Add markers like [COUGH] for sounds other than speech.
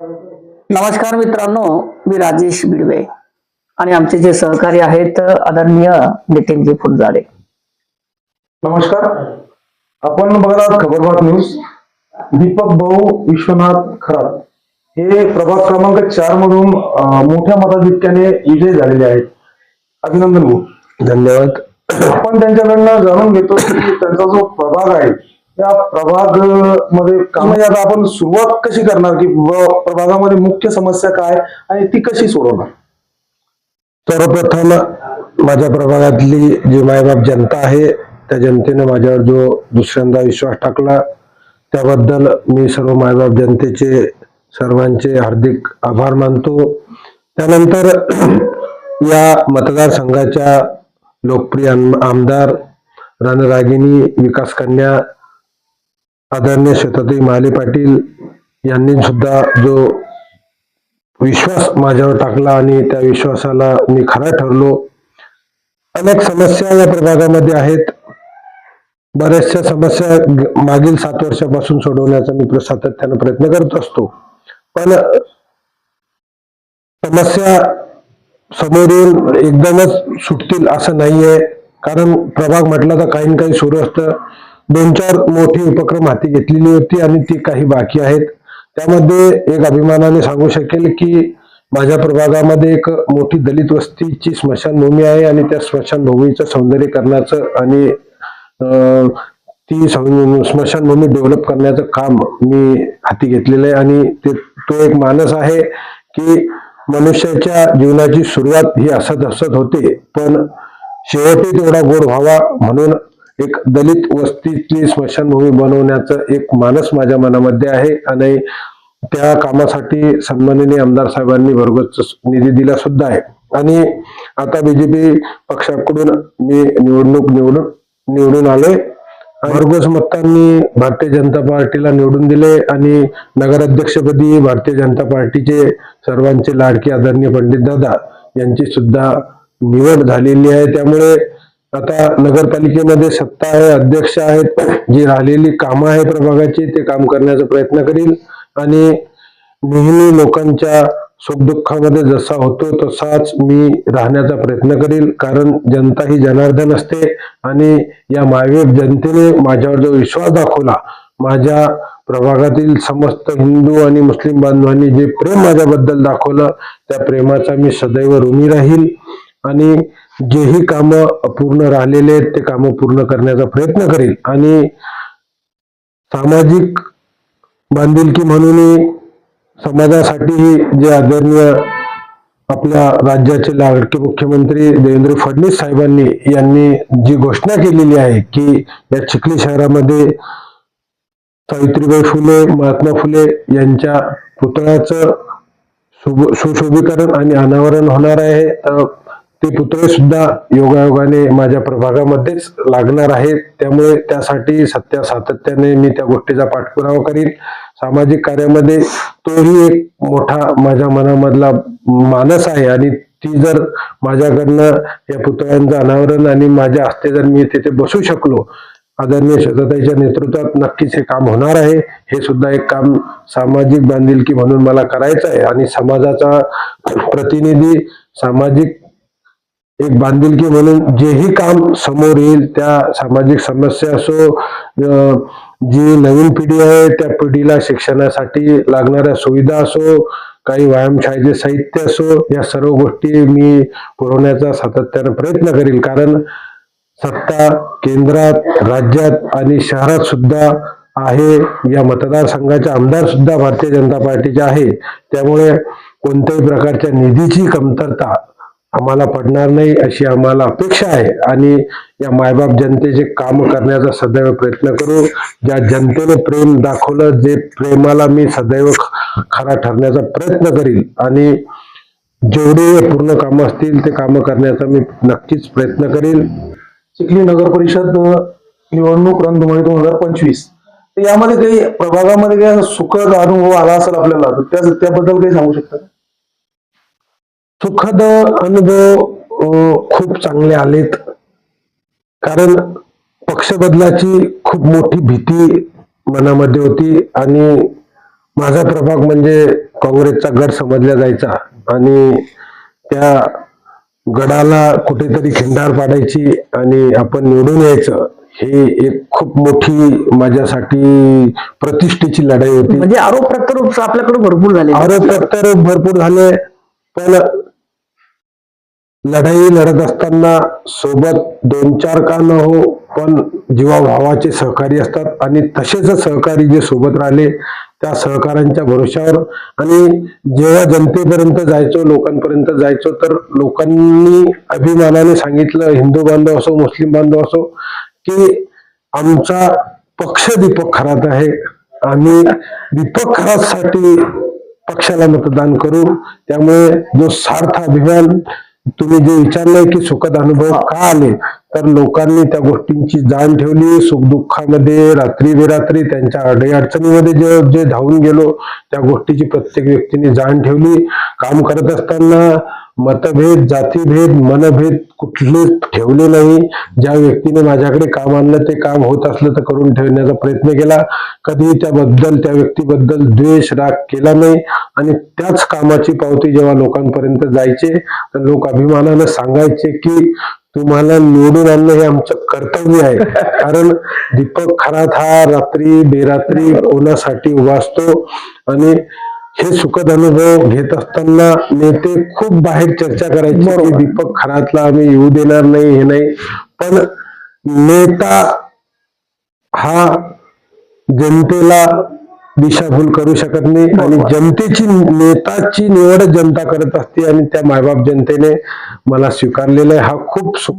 नमस्कार मित्रांनो मी राजेश बिडवे आणि आमचे जे सहकारी आहेत आदरणीय नितीनजी फुलझाडे नमस्कार. आपण बघत आहात खबरबात न्यूज. दीपक भाऊ विश्वनाथ खरात. हे प्रभाग क्रमांक चार मधून मोठ्या मताधिक्याने विजय झालेले आहेत. अभिनंदन भाऊ. धन्यवाद. आपण त्यांच्याकडनं जाणून घेतो की त्यांचा जो प्रभाग आहे त्या प्रभागमध्ये का- आता आपण सुरुवात कशी करणार? की प्रभागामध्ये मुख्य समस्या काय आणि ती कशी सोडवणार? सर्वप्रथम माझ्या प्रभागातली जी मायबाप जनता आहे त्या जनतेने माझ्यावर जो दुसऱ्यांदा विश्वास टाकला त्याबद्दल मी सर्व मायबाप जनतेचे सर्वांचे हार्दिक आभार मानतो. त्यानंतर [CLEARS THROAT] या मतदारसंघाच्या लोकप्रिय आमदार रणरागिनी विकास कन्या आदरणीय शेताताई महाले पाटील यांनी सुद्धा जो विश्वास माझ्यावर टाकला आणि त्या विश्वासाला मी खरा ठरलो. अनेक समस्या या प्रभागामध्ये आहेत. बऱ्याचशा समस्या मागील सात वर्षापासून सोडवण्याचा मी सातत्यानं प्रयत्न करत असतो. पण समस्या समोरून एकदमच सुटतील असं नाहीये. कारण प्रभाग म्हटलं तर काही ना काही सुरू असतं. दोन चार मोठी उपक्रम हाती घेतलेली होती आणि ती काही बाकी आहेत. त्यामध्ये एक अभिमानाने सांगू शकेल की माझ्या प्रभागामध्ये एक मोठी दलित वस्तीची स्मशानभूमी आहे आणि त्या स्मशानभूमीचं सौंदर्यीकरणाचं आणि ती सं- स्मशानभूमी डेव्हलप करण्याचं काम मी हाती घेतलेलं आहे आणि ते तो एक मानस आहे की मनुष्याच्या जीवनाची सुरुवात ही असत असत होते. पण शेवटी तेवढा गोड व्हावा म्हणून एक दलित वस्तीची स्मशानभूमी बनवण्याचं एक मानस माझ्या मनामध्ये आहे आणि त्या कामासाठी सन्माननीय आमदार साहेबांनी भरगोच निधी दिला सुद्धा आहे. आणि आता बीजेपी पक्षाकडून मी निवडणूक निवडून निवडून आलोय. भरघोस मतांनी भारतीय जनता पार्टीला निवडून दिले आणि नगराध्यक्षपदी भारतीय जनता पार्टीचे सर्वांचे लाडके आदरणीय पंडित दादा यांची सुद्धा निवड झालेली आहे. त्यामुळे आता नगरपालिकेमध्ये सत्ता आहे अध्यक्ष आहेत जी राहिलेली कामं आहे प्रभागाची ते काम करण्याचा प्रयत्न करील. आणि नेहमी लोकांच्या सुखदुःखामध्ये जसा होतो तसाच मी राहण्याचा प्रयत्न करील. कारण जनता ही जनार्दन असते आणि या मायवेब जनतेने माझ्यावर जो विश्वास दाखवला माझ्या प्रभागातील समस्त हिंदू आणि मुस्लिम बांधवांनी जे प्रेम माझ्याबद्दल दाखवलं त्या प्रेमाचा मी सदैव ऋणी राहील. आणि जेही कामं अपूर्ण राहिलेले आहेत ते कामं पूर्ण करण्याचा प्रयत्न करेल. आणि सामाजिक बांधिलकी म्हणूनही समाजासाठीही जे आदरणीय आपल्या राज्याचे लाडके मुख्यमंत्री देवेंद्र फडणवीस साहेबांनी यांनी जी घोषणा केलेली आहे की या चिखली शहरामध्ये सावित्रीबाई फुले महात्मा फुले यांच्या पुतळ्याचं सुशोभीकरण आणि अनावरण होणार आहे तर ते पुतळे सुद्धा योगायोगाने माझ्या प्रभागामध्येच लागणार आहेत. त्यामुळे त्यासाठी सत्या सातत्याने मी त्या गोष्टीचा पाठपुरावा करीन. सामाजिक कार्यामध्ये तोही एक मोठा माझ्या मनामधला मानस आहे आणि ती जर माझ्याकडनं या पुतळ्यांचं अनावरण आणि माझ्या हस्ते जर मी तिथे बसू शकलो आदरणीय शतताईच्या नेतृत्वात नक्कीच हे काम होणार आहे. हे सुद्धा एक काम सामाजिक बांधिलकी म्हणून मला करायचं आहे. आणि समाजाचा प्रतिनिधी सामाजिक एक बांधिलकी म्हणून जेही काम समोर येईल त्या सामाजिक समस्या असो जी नवीन पिढी आहे त्या पिढीला शिक्षणासाठी लागणाऱ्या सुविधा असो काही व्यायामशाळेचे साहित्य असो या सर्व गोष्टी मी पुरवण्याचा सातत्यानं प्रयत्न करील कारण सत्ता केंद्रात राज्यात आणि शहरात सुद्धा आहे. या मतदारसंघाचे आमदार सुद्धा भारतीय जनता पार्टीचे आहे. त्यामुळे कोणत्याही प्रकारच्या निधीची कमतरता आम्हाला पडणार नाही अशी आम्हाला अपेक्षा आहे. आणि या मायबाप जनतेचे काम करण्याचा सदैव प्रयत्न करू. ज्या जनतेने प्रेम दाखवलं जे प्रेमाला मी सदैव खरा ठरण्याचा प्रयत्न करील आणि जेवढे पूर्ण कामं असतील ते कामं करण्याचा मी नक्कीच प्रयत्न करील चिखली नगर परिषद निवडणूक रणधुमाळी दोन हजार पंचवीस. तर यामध्ये काही प्रभागामध्ये काही सुखद अनुभव आला असेल आपल्याला त्याबद्दल काही सांगू शकता सुखद अनुभव खूप चांगले आलेत. कारण पक्ष बदलाची खूप मोठी भीती मनामध्ये होती आणि माझा प्रभाग म्हणजे काँग्रेसचा गड समजला जायचा आणि त्या गडाला कुठेतरी खिंडार पाडायची आणि आपण निवडून यायचं हे एक खूप मोठी माझ्यासाठी प्रतिष्ठेची लढाई होती. म्हणजे आरोप प्रत्यारोप आपल्याकडे भरपूर झाले. आरोप प्रत्यारोप भरपूर झाले पण लढाई लढत असताना सोबत दोन चार का न हो पण जीवाभावाचे सहकारी असतात आणि तसेच सहकारी जे सोबत राहिले त्या सहकाऱ्यांच्या भरोशावर आणि जेव्हा जनतेपर्यंत जायचो लोकांपर्यंत जायचो तर लोकांनी अभिमानाने सांगितलं हिंदू बांधव असो मुस्लिम बांधव असो की आमचा पक्ष दीपक खरात आहे. आम्ही दीपक खरातसाठी पक्षाला मतदान करू. त्यामुळे जो सार्थ अभिमान तुम्ही जे विचारलंय की सुखद अनुभव का आले तर लोकांनी त्या गोष्टींची जाण ठेवली. सुखदुःखामध्ये रात्री बेरात्री त्यांच्या अडीअडचणीमध्ये जे जे धावून गेलो त्या गोष्टीची प्रत्येक व्यक्तीने जाण ठेवली. काम करत असताना मतभेद जातीभेद मनभेद कुठले ठेवले नाही. ज्या व्यक्तीने माझ्याकडे काम आणलं ते काम होत असलं तर करून ठेवण्याचा प्रयत्न केला. कधी त्याबद्दल त्या व्यक्तीबद्दल द्वेष राग केला नाही. आणि त्याच कामाची पावती जेव्हा लोकांपर्यंत जायचे तर लोक अभिमानानं सांगायचे की तुम्हाला निवडून आणणं हे आमचं कर्तव्य आहे. कारण दीपक खरात हा रात्री बेरात्री कोणासाठी उभा असतो आणि हे सुखद अनुभव घेत असताना नेते खूप बाहेर चर्चा करायची. दीपक खरातला आम्ही येऊ देणार नाही हे नाही. पण नेता हा जनतेला दिशाभूल करू शकत नाही आणि जनतेची नेताची निवड जनता करत असते आणि त्या मायबाप जनतेने मला स्वीकारलेला आहे. हा खूप